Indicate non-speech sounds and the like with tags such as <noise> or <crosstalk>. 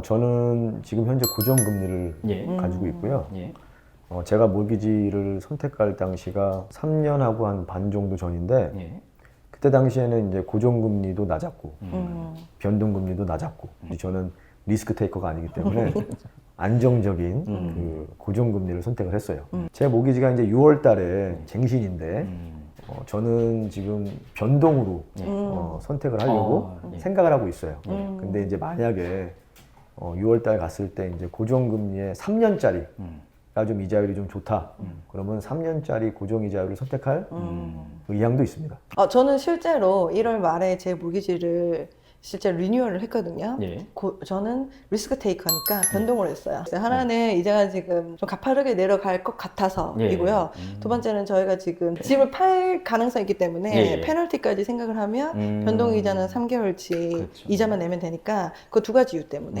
어, 저는 지금 현재 고정 금리를 예. 음. 가지고 있고요. 예. 어, 제가 모기지를 선택할 당시가 3년하고 한 반 정도 전인데 예. 그때 당시에는 이제 고정금리도 낮았고 음. 변동금리도 낮았고 저는 리스크 테이커가 아니기 때문에 <laughs> 안정적인 음. 그 고정금리를 선택을 했어요. 제 모기지가 이제 6월달에 쟁신인데 음. 어, 저는 지금 변동으로 예. 어, 선택을 하려고 어, 예. 생각을 하고 있어요. 음. 근데 이제 만약에 어, 6월달 갔을 때 이제 고정금리의 3년짜리가 음. 좀 이자율이 좀 좋다. 그러면 3년짜리 고정 이자율을 선택할 음. 의향도 있습니다. 어, 저는 실제로 1월 말에 제 모기지를 실제 리뉴얼을 했거든요. 예. 고- 저는 리스크 테이커니까 변동을 했어요. 하나는 이자가 지금 좀 가파르게 내려갈 것 같아서이고요. 예. 음. 두 번째는 저희가 지금 집을 팔 가능성이 있기 때문에 예. 페널티까지 생각을 하면 음. 변동 이자는 3개월치 그렇죠. 이자만 내면 되니까 그 두 가지 이유 때문에